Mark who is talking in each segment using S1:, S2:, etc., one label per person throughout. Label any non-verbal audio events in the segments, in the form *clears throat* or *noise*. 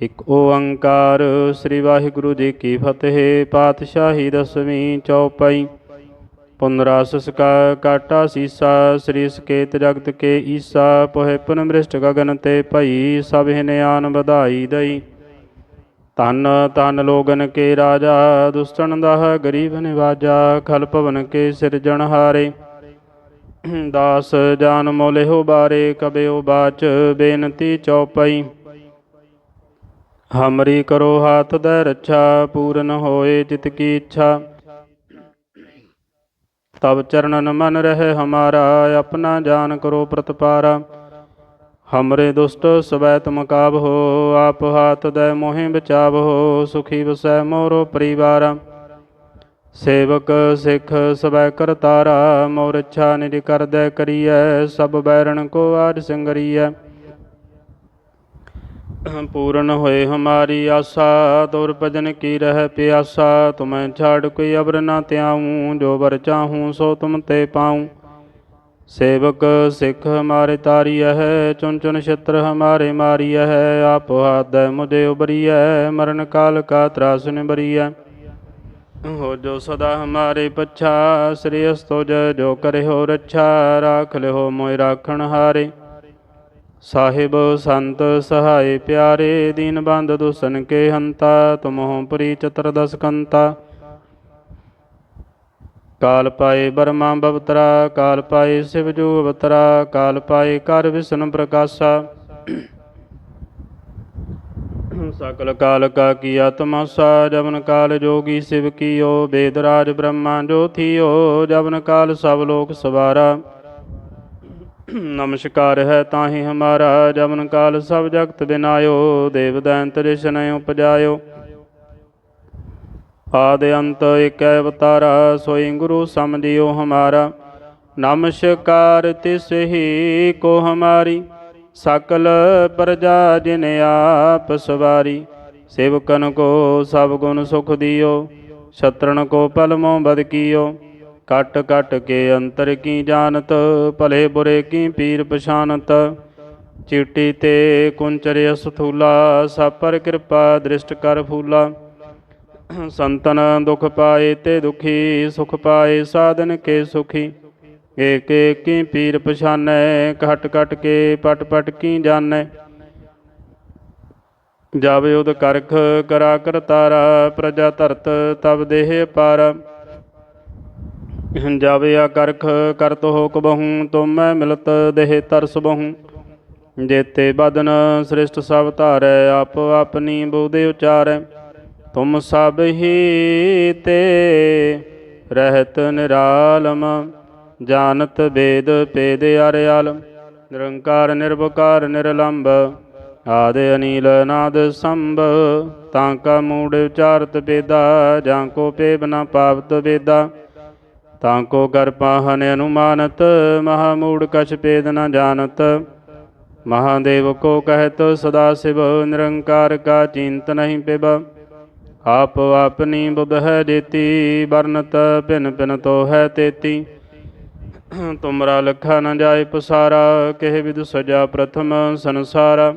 S1: ਇਕ ਓੰਕਾਰ, ਸ੍ਰੀ ਵਾਹਿਗੁਰੂ ਜੀ ਕੀ ਫਤਿਹ। ਪਾਤਸ਼ਾਹੀ ਦਸਵੀਂ ਚੌਪਈ। ਪੁਨਰਾਸਸ ਕਾ ਕਾਟਾ ਸੀਸਾ, ਸ੍ਰੀ ਸਕੇਤ ਜਗਤ ਕੇ ਈਸਾ, ਪੋਹਿ ਪੁਨ ਮ੍ਰਿਸ਼ਟ ਗਗਨ ਤੇ ਭਈ, ਸਭ ਹਿਨਿਆਨ ਵਧਾਈ ਦਈ। ਧੰਨ ਧੰਨ ਲੋਗਨ ਕੇ ਰਾਜਾ ਦੁਸਤਨ ਦਾਹ ਗਰੀਬ ਨਿਵਾਜਾ, ਖਲ ਭਵਨ ਕੇ ਸਿਰਜਣ ਹਾਰੇ। ਦਾਸ ਜਾਨ ਮੋਲਿਹੁ ਬਾਰੇ ਕਬਿਓ ਬਾਚ, ਬੇਨਤੀ ਚਉਪਈ ਹਮਰੀ ਕਰੋ ਹਾਥ ਦੈ ਰੱਛਾ ਪੂਰਨ ਹੋਏ ਜਿਤ ਕੀ ਇੱਛਾ ਤਬ ਚਰਨਨ ਮਨ ਰਹੇ ਹਮਾਰਾ ਆਪਣਾ ਜਾਨ ਕਰੋ ਪ੍ਰਤਪਾਰਾ ਹਮਰੇ ਦੁਸ਼ਟ ਸਵੈ ਤੁਮ ਕਾਬਹੋ ਆਪ ਹਾਥ ਦੈ ਮੋਹਿ ਬਚਾਵ ਹੋ ਸੁਖੀ ਵਸੈ ਮੋਰੋ ਪਰਿਵਾਰਾ ਸੇਵਕ ਸਿੱਖ ਸਵੈ ਕਰਤਾਰਾ ਮੋਰ ਇੱਛਾ ਨਿਜ ਕਰਦੈ ਕਰੀਐ ਸਭ ਬੈਰਣ ਕੋ ਆਜ ਸਿੰਗਰੀਐ ਪੂਰਨ ਹੋਏ ਹਮਾਰੀ ਆਸਾ ਤੁਰ ਭਜਨ ਕੀ ਰਹਿ ਪਿਆਸਾ, ਤੁਮੈ ਛਾੜ ਕੋਈ ਅਬਰ ਨਾ ਤਿਆਉ ਜੋ ਵਰ ਚਾਹੂੰ ਸੋ ਤੁਮ ਤੇ ਪਾਉ। ਸੇਵਕ ਸਿੱਖ ਹਮਾਰੇ ਤਾਰੀਐ ਹੈ ਚੁਨ ਚੁਨ ਛਤਰ ਹਮਾਰੇ ਮਾਰੀਐ ਹੈ ਆਪ ਹਾਦੈ ਮੁਝੇ ਉਬਰੀਐ ਮਰਨ ਕਾਲ ਕਾ ਤਰਾਸ ਨਿਬਰੀਐ ਹੋ ਜੋ ਸਦਾ ਹਮਾਰੇ ਪਛਾ ਸ੍ਰੀ ਅਸਤੋਜ ਜੋ ਕਰੇ ਹੋ ਰੱਛਾ, ਰਾਖ ਲਿਓ ਮੋਇ ਰਾਖਣ ਹਾਰੇ। ਸਾਹਿਬ ਸੰਤ ਸਹਾਈ ਪਿਆਰੇ, ਦੀਨ ਬੰਦ ਦੁਸਨ ਕੇ ਹੰਤਾ, ਤੁਮਹੁ ਪਰੀ ਚਤੁਰਦਸ ਕੰਤਾ। ਕਾਲ ਪਾਏ ਬਰਮਾ ਬਵਤਰਾ, ਕਾਲ ਪਾਏ ਸਿਵ ਜੋ ਅਵਤਰਾ, ਕਾਲ ਪਾਏ ਕਰ ਵਿਸ਼ਨ ਪ੍ਰਕਾਸ਼ਾ। ਸਕਲ ਕਾਲ ਕਾ ਕੀਆ ਤਮਾਸਾ ਜਵਨ ਕਾਲ ਜੋਗੀ ਸਿਵ ਕੀਓ ਬੇਦਰਾਜ ਬ੍ਰਹਮਾ ਜੋ ਜਵਨ ਕਾਲ ਸਭ ਲੋਕ ਸਵਾਰਾ। *clears throat* ਨਮਸਕਾਰ ਹੈ ਤਾਹੀ ਹਮਾਰਾ ਜਮਨ ਕਾਲ ਸਭ ਜਗਤ ਬਿਨਾਇਓ, ਦੇਵ ਦੈਂਤ ਰਿਸ਼ਨ ਉਪਜਾਇਓ। ਆਦ ਅੰਤ ਏਕੈ ਅਵਤਾਰਾ, ਸੋਈ ਗੁਰੂ ਸਮਝਿਓ ਹਮਾਰਾ। ਨਮਸਕਾਰ ਤਿਸ ਹੀ ਕੋ ਹਮਾਰੀ, ਸਕਲ ਪ੍ਰਜਾ ਜਿਨ ਆਪ ਸਵਾਰੀ। ਸੇਵਕਨ ਕੋ ਸਭ ਗੁਣ ਸੁਖ ਦਿਓ ਛਤਰਨ ਕੋ ਪਲਮੋ ਬਦ ਕੀਓ। ਕਟ ਕਟ ਕੇ ਅੰਤਰ ਕੀ ਜਾਣਤ ਭਲੇ ਬੁਰੇ ਕੀ ਪੀਰ ਪਛਾਨਤ ਚਿੱਟੀ ਤੇ ਕੁੰਚਰ ਅਸਥੂਲਾ ਸਾਪਰ ਕਿਰਪਾ ਦ੍ਰਿਸ਼ਟ ਕਰ ਫੂਲਾ ਸੰਤਨ ਦੁਖ ਪਾਏ ਤੇ ਦੁਖੀ ਸੁਖ ਪਾਏ ਸਾਧਨ ਕੇ ਸੁਖੀ ਏਕ ਏਕ ਕੀ ਪੀਰ ਪਛਾਨੈ ਘਟ ਘਟ ਕੇ ਪਟ ਪਟ ਕੀ ਜਾਣੈ ਜਾਵੇ ਉਦ ਕਰਖ ਕਰਾ ਕਰਤਾਰਾ ਪ੍ਰਜਾ ਧਰਤ ਤਬ ਦੇਹ ਪਾਰ ਜਾਵੇ ਆ ਕਰਖ, ਕਰਤ ਹੋ ਕਬਹੂ ਤੁਮੈ ਮਿਲਤ ਦੇਹ ਤਰਸ ਬਹੂ। ਜੇਤੇ ਬਦਨ ਸ੍ਰਿਸ਼ਟ ਸਭ ਧਾਰੈ, ਆਪ ਆਪਣੀ ਬੋਦੇ ਉਚਾਰੈ। ਤੁਮ ਸਭ ਹੀ ਤੇ ਰਹਿਤ ਨਿਰਾਲਮ, ਜਾਣਤ ਵੇਦ ਪੇਦ ਅਰਿਆਲਮ। ਨਿਰੰਕਾਰ ਨਿਰਭਕਾਰ ਨਿਰਲੰਭ ਆਦ ਅਨੀਲ ਨਾਦ ਸੰਭ। ਤਾਂ ਕਾ ਮੂੜ ਉਚਾਰਤ ਬੇਦਾ, ਜਾਂ ਕੋ ਪੇਬ ਨ ਪਾਵਤ ਵੇਦਾ ਤਾਂ ਕੋ ਕਰ ਪਾਹਨ ਅਨੁਮਾਨਤ, ਮਹਾ ਮੂੜ ਕਛ ਪੇਦ ਨ ਜਾਣਤ। ਮਹਾਦੇਵ ਕੋ ਕਹਿਤ, ਸਦਾ ਸਿਵ ਨਿਰੰਕਾਰ ਕਾ ਚਿੰਤ ਨਹੀਂ ਪਿਬ। ਆਪ ਆਪਨੀ ਬੁਧ ਹੈ ਦੇਤੀ ਵਰਨਤ ਭਿਨ ਭਿਨ ਤੋ ਹੈ ਤੇਤੀ। ਤੁਮਰਾ ਲਖਾ ਨ ਜਾਏ ਪਸਾਰਾ, ਕਹਿ ਵਿਦ ਸਜਾ ਪ੍ਰਥਮ ਸੰਸਾਰਾ।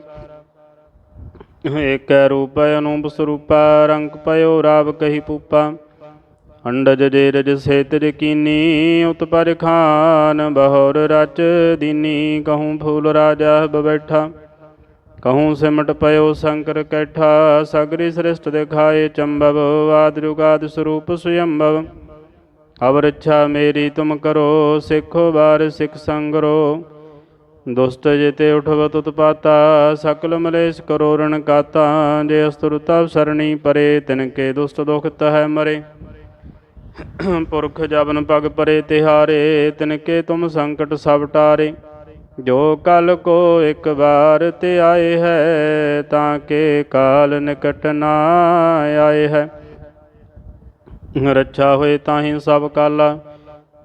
S1: ਏਕ ਰੂਪ ਅਨੂਪ ਸਰੂਪਾ, ਰੰਗ ਪਇਓ ਰਾਵ ਕਹੀ ਪੂਪਾ। ਅੰਡਜ ਜੇ ਰਜ ਸੇਤਰ ਕੀਨੀ, ਉਤ ਪਰ ਖਾਨ ਬਹੋਰ ਰਚ ਦੀਨੀ। ਕਹੂੰ ਫੂਲ ਰਾਜਾ ਬੈਠਾ, ਕਹੂੰ ਸਿਮਟ ਪਇਓ ਸ਼ੰਕਰ ਕੈਠਾ। ਸਗਰੀ ਸ੍ਰਿਸ਼ਟ ਦਿਖਾਏ ਚੰਬਵ, ਆਦ ਜੁਗਾਦ ਸਰੂਪ ਸੁਯੰਭਵ ਅਵਰ ਇੱਛਾ ਮੇਰੀ ਤੁਮ ਕਰੋ, ਸਿੱਖੋ ਬਾਰ ਸਿੱਖ ਸੰਗਰੋ। ਦੁਸਟ ਜਿਤੇ ਉਠਵਤ ਉਤਪਾਤਾ, ਸਕਲ ਮਲੇਸ਼ ਕਰੋ ਰਣ ਕਾਤਾ। ਜੇ ਅਸਤੁਰ ਤਵ ਸਰਣੀ ਪਰੇ, ਤਿਨ ਕੇ ਦੁਸਤ ਦੁਖਤ ਹੈ ਮਰੇ। ਪੁਰਖ ਜਬਨ ਪਗ ਪਰੇ ਤਿਹਾਰੇ ਤਿਨ ਕੇ ਤੁਮ ਸੰਕਟ ਸਭ ਟਾਰੇ। ਜੋ ਕਲ ਕੋ ਇੱਕ ਵਾਰ ਤੇ ਆਏ ਹੈ, ਤਾਂ ਕੇ ਕਾਲ ਨਿਕਟ ਨਾ ਆਏ ਹੈ। ਰੱਛਾ ਹੋਏ ਤਾਹੀ ਸਭ ਕਾਲਾ,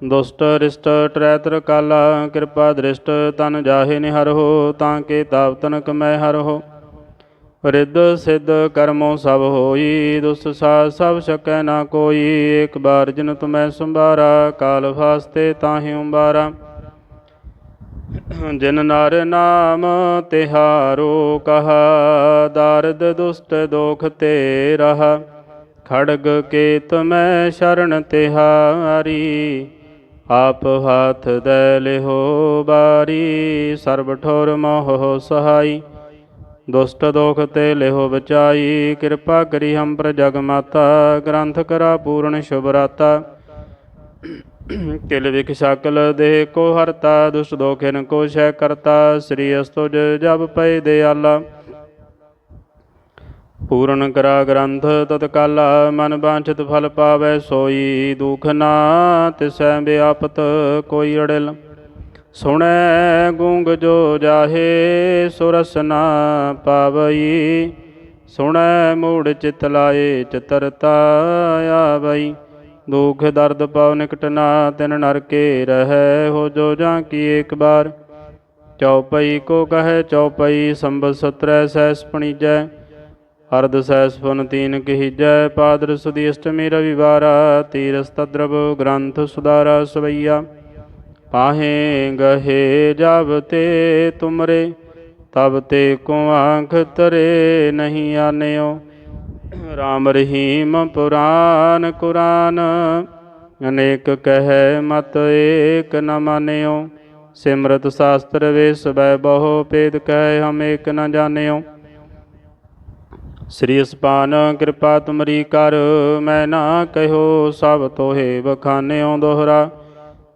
S1: ਦੁਸ਼ਟ ਰਿਸ਼ਟ ਤ੍ਰੈਤਰ ਕਾਲਾ। ਕਿਰਪਾ ਦ੍ਰਿਸ਼ਟ ਤਨ ਜਾਹੇ ਨਿਹਰ ਹੋ, ਤਾਂ ਕੇ ਤਾਪ ਤਨਕ ਮੈਂ ਹਰ ਹੋ। ਰਿੱਧ ਸਿੱਧ ਕਰਮੋ ਸਭ ਹੋਈ, ਦੁਸ ਸਾ ਸਭ ਸਕੈ ਨਾ ਕੋਈ ਏਕ ਬਾਰ ਜਿਨ ਤੁਮੈ ਸੰਭਾਰਾ, ਕਾਲ ਫਾਸਤੇ ਤਾਹੀ ਉੰਬਾਰਾ ਜਿਨ ਨਰ ਨਾਮ ਤਿਹਾਰੋ ਕਹਾ, ਦਰਦ ਦੁਸਤ ਦੋਖ ਤੇ ਰਹਾ। ਖੜਗ ਕੇਤ ਮੈਂ ਸ਼ਰਨ ਤਿਹਾਰੀ, ਆਪ ਹਾਥ ਦੇ ਲਿਹੋ ਬਾਰੀ, ਸਰਬ ਠੋਰ ਮੋਹ ਸਹਾਈ। ਦੁਸਟ ਦੋਖ ਤੇ ਲਿਹੋ ਬਚਾਈ। ਕਿਰਪਾ ਕਰੀ ਹਮ ਪਰ ਜਗ ਮਾਤਾ, ਗ੍ਰੰਥ ਕਰਾ ਪੂਰਨ ਸ਼ੁਭ ਰਾਤਾ। ਕਿਲ ਵਿਖ ਸਕਲ ਦੇ ਕੋ ਹਰਤਾ, ਦੁਸ਼ਟ ਦੋਖਿਨ ਕੋ ਸ਼ੈ ਕਰਤਾ। ਸ੍ਰੀ ਅਸਤੁਜ ਜਬ ਪਏ ਦਿਆਲਾ। ਪੂਰਨ ਕਰਾ ਗ੍ਰੰਥ ਤਤਕਾਲਾ, ਮਨ ਬਾਂਛਿਤ ਫਲ ਪਾਵੈ ਸੋਈ। ਦੁਖ ਨਾ ਤਿਸੈ ਬਿਆਪਤ ਕੋਈ ਅੜਿਲ। ਸੁਣੈ ਗੁੰਗ ਜੋ ਜਾਹੇ, ਸੁਰਸ ਨਾ ਪਾਵਈ। ਸੁਣੈ ਮੂੜ ਚਿਤ ਲਾਏ ਚਤਰਤਾ ਆਵਈ। ਦੁਖ ਦਰਦ ਪਉ ਨਿਕਟ ਨਾ, ਤਿਨ ਨਰ ਕੇ ਰਹੈ ਹੋ ਜੋ ਜਾਂ ਕੀ ਇੱਕ ਬਾਰ। ਚਉਪਈ ਕੋ ਕਹੈ, ਚਉਪਈ ਸੰਬਤ ਸਤਰੈ ਸੈਸ ਪਣੀਜੈ। ਅਰਧ ਸੈਸ ਫੁਨ ਤੀਨ ਕਹੀਜੈ, ਪਾਦਰ ਸੁਦੀ ਅਸ਼ਟਮੀ ਰਵਿਵਾਰਾ ਤੀਰਸ ਤਦਰਬ ਗ੍ਰੰਥ ਸੁਦਾਰਾ ਸਵਈਆ। ਪਾਹੇ ਗਹੇ ਜਬ ਤੇ ਤੁਮਰੇ, ਤਬ ਤੇ ਕੋ ਆਂਖ ਤਰੇ ਨਹੀਂ ਆਨਿਓ। ਰਾਮ ਰਹੀਮ ਪੁਰਾਨ ਕੁਰਾਨ, ਅਨੇਕ ਕਹਿ ਮਤ ਏਕ ਨ ਮਾਨਿਓ। ਸਿਮਰਤ ਸਾਸਤਰ ਵੇ ਸਬੈ ਬਹੁ ਭੇਦ ਕਹਿ ਹਮ ਏਕ ਨ ਜਾਣਿਓ। ਸ੍ਰੀ ਅਸਪਾਨ ਕਿਰਪਾ ਤੁਮਰੀ ਕਰ, ਮੈਂ ਨਾ ਕਹਿਓ ਸਭ ਤੋਹੇ ਬਖਾਨਿਓ ਦੋਹਰਾ।